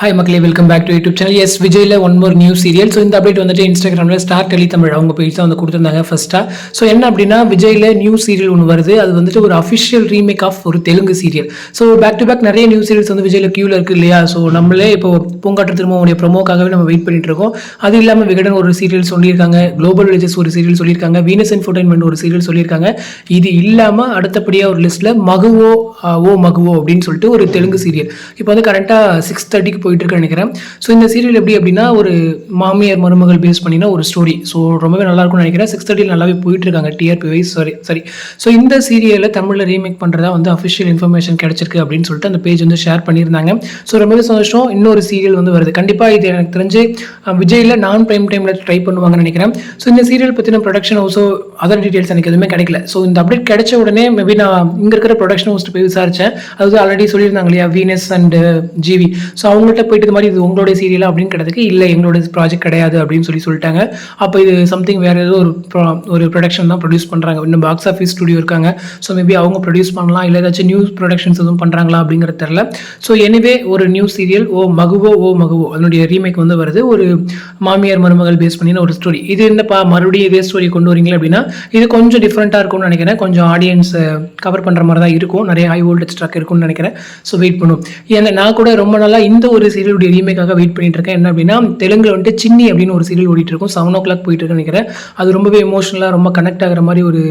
Hi மக்களே welcome back to YouTube channel S விஜயில் one more new serial so இந்த update வந்துட்டு இன்ஸ்டாகிராமில் star டெலி தமிழ் அவங்க பேஜ் தான் வந்து கொடுத்துருந்தாங்க ஃபஸ்ட்டாக ஸோ என்ன அப்படின்னா விஜயில் நியூ சீரியல் ஒன்று வருது. அது வந்துட்டு ஒரு அஃபிஷியல் ரீமேக் ஆஃப் ஒரு Telugu serial so back to back நிறைய நியூ சீரியல்ஸ் வந்து விஜயில் கியூவில் இருக்குது இல்லையா? ஸோ நம்மளே இப்போ பூங்காற்று திரும்பவுடைய ப்ரொமோக்காகவே நம்ம வெயிட் பண்ணிட்டு இருக்கோம். அது இல்லாமல் விகடன் ஒரு சீரியல் சொல்லியிருக்காங்க. குளோபல் வில்லேஜஸ் ஒரு சீரியல் சொல்லியிருக்காங்க. வீனஸ் என்டர்டைன்மெண்ட் ஒரு சீரியல் சொல்லியிருக்காங்க. இது இல்லாமல் அடுத்தபடியாக ஒரு லிஸ்ட்டில் மகுவோ ஓ மகுவோ அப்படின்னு சொல்லிட்டு ஒரு தெலுங்கு சீரியல் இப்போ வந்து கரெக்டாக சிக்ஸ் தேர்ட்டிக்கு போயிட்டு நினைக்கிறேன். ஸோ இந்த சீரியல் எப்படி அப்படின்னா ஒரு மாமியார் மருமகள் பேஸ் பண்ணினா ஒரு ஸ்டோரி ஸோ ரொம்பவே நல்லா இருக்கும்னு நினைக்கிறேன் சிக்ஸ் தேர்ட்டியில் நல்லாவே போயிட்டு இருக்காங்க டிஆர்பி வைஸ் சாரி சரி ஸோ இந்த சீரியலை தமிழில் ரீமேக் பண்ணுறதா வந்து அஃபிஷியல் இன்ஃபர்மேஷன் கிடச்சிருக்கு அப்படின்னு சொல்லிட்டு அந்த பேஜ் வந்து ஷேர் பண்ணியிருந்தாங்க. ஸோ ரொம்பவே சந்தோஷம். இன்னொரு சீரியல் வந்து வருது. கண்டிப்பாக இது எனக்கு தெரிஞ்சு விஜயில் விஜய்ல நான் ப்ரைம் டைமில் ட்ரை பண்ணுவாங்கன்னு நினைக்கிறேன். ஸோ இந்த சீரியல் பற்றின ப்ரொடக்ஷன் ஹவுஸோ அதர் டீட்டெயில்ஸ் எனக்கு எதுவுமே கிடைக்கல. ஸோ இந்த அப்டேட் கிடைச்ச உடனே மேபி நான் இங்கே இருக்கிற ப்ரொடக்ஷன் ஹவுஸ்ட்டு போய் விசாரிச்சேன். அதாவது ஆல்ரெடி சொல்லியிருந்தாங்க இல்லையா வீனஸ் அண்ட் ஜிவி ஸோ அவங்கள்ட்ட போயிட்டு இது மாதிரி இது உங்களுடைய சீரியலா அப்படின்னு கிடதுக்கு இல்லை எங்களோட ப்ராஜெக்ட் கிடையாது அப்படின்னு சொல்லி சொல்லிட்டாங்க. அப்போ இது சம்திங் வேறு ஏதோ ஒரு ஒரு ப்ரொடக்ஷன் தான் ப்ரொடியூஸ் பண்ணுறாங்க இன்னும் பாக்ஸ் ஆஃபீஸ் ஸ்டுடியோ இருக்காங்க. ஸோ மேபி அவங்க ப்ரொடியூஸ் பண்ணலாம் இல்லை ஏதாச்சும் நியூஸ் ப்ரொடக்ஷன்ஸ் எதுவும் பண்ணுறாங்களா அப்படிங்கிறது தெரில ஸோ எனிவே ஒரு நியூ சீரியல் ஓ மகுவோ ஓ மகுவோ அதனுடைய ரீமேக் வந்து வருது. ஒரு மாமியார் மருமகள் பேஸ் பண்ணின ஒரு ஸ்டோரி இது என்னப்பா மறுபடியும் இதே ஸ்டோரி கொண்டு வரீங்களா அப்படின்னா இது கொஞ்சம் டிஃப்ரெண்ட்டாக இருக்கும்னு நினைக்கிறேன். கொஞ்சம் ஆடியன்ஸ் கவர் பண்ணுற மாதிரி தான் இருக்கும். நிறைய ஹை வோல்டேஜ் ஸ்ட்ரக் இருக்கும்னு நினைக்கிறேன். ஸோ வெயிட் பண்ணும். ஏன்னா நான் கூட ரொம்ப நாளாக இந்த ஒரு சீரியலுடைய ரீமேக்காக வெயிட் பண்ணிட்டு இருக்கேன். என்ன அப்படின்னா தெலுங்குல வந்துட்டு சின்னி அப்படின்னு ஒரு சீரியல் ஓடிட்டு இருக்கும். செவன் ஓ கிளாக் போயிட்டு இருக்குன்னு நினைக்கிறேன். அது ரொம்பவே எமோஷனலாக ரொம்ப கனெக்ட் ஆகிற மாதிரி ஒரு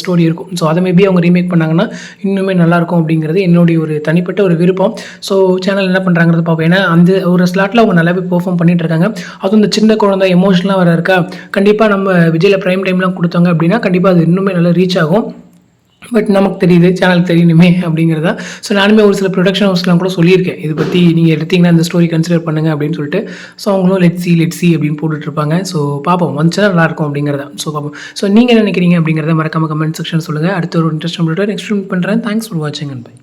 ஸ்டோரி இருக்கும். ஸோ அதை மேபி அவங்க ரீமேக் பண்ணாங்கன்னா இன்னுமே நல்லாயிருக்கும் அப்படிங்கிறது என்னுடைய ஒரு தனிப்பட்ட ஒரு விருப்பம். ஸோ சேனல் என்ன பண்ணுறாங்கிறது பார்ப்போம். ஏன்னா அந்த ஒரு ஸ்லாட்டில் அவங்க நல்லாவே பெர்ஃபார்ம் பண்ணிட்டு இருக்காங்க. அதுவும் இந்த சின்ன குழந்தை எமோஷனலாக வர இருக்கா? கண்டிப்பாக நம்ம விஜயில் ப்ரைம் டைம்லாம் கொடுத்தாங்க அப்படின்னா கண்டிப்பாக அது இன்னுமே நல்லா ரீச் ஆகும். பட் நமக்கு தெரியுது சேனல் தெரியணுமே அப்படிங்கிறதா. ஸோ நானுமே ஒரு சில ப்ரொடக்ஷன் ஹவுஸ்லாம் கூட சொல்லியிருக்கேன். இது பற்றி நீங்கள் எடுத்தீங்கன்னா இந்த ஸ்டோரி கன்சிடர் பண்ணுங்க அப்படின்னு சொல்லிட்டு. ஸோ அவங்களும் லெட் சி லெட் சி அப்படின்னு போட்டுட்டு இருப்பாங்க. ஸோ பார்ப்போம். வந்துச்சுன்னா நல்லா இருக்கும் அப்படிங்கிறதா. ஸோ பார்ப்போம். ஸோ நீங்கள் என்ன நினைக்கிறீங்க அப்படிங்கிறத மறக்காம கமெண்ட் செக்ஷன் சொல்லுங்கள் அடுத்த ஒரு இன்ட்ரெஸ்ட் நெக்ஸ்ட் பண்ணுறேன் தேங்க்ஸ் ஃபார் வாட்சிங் அண்ட் பை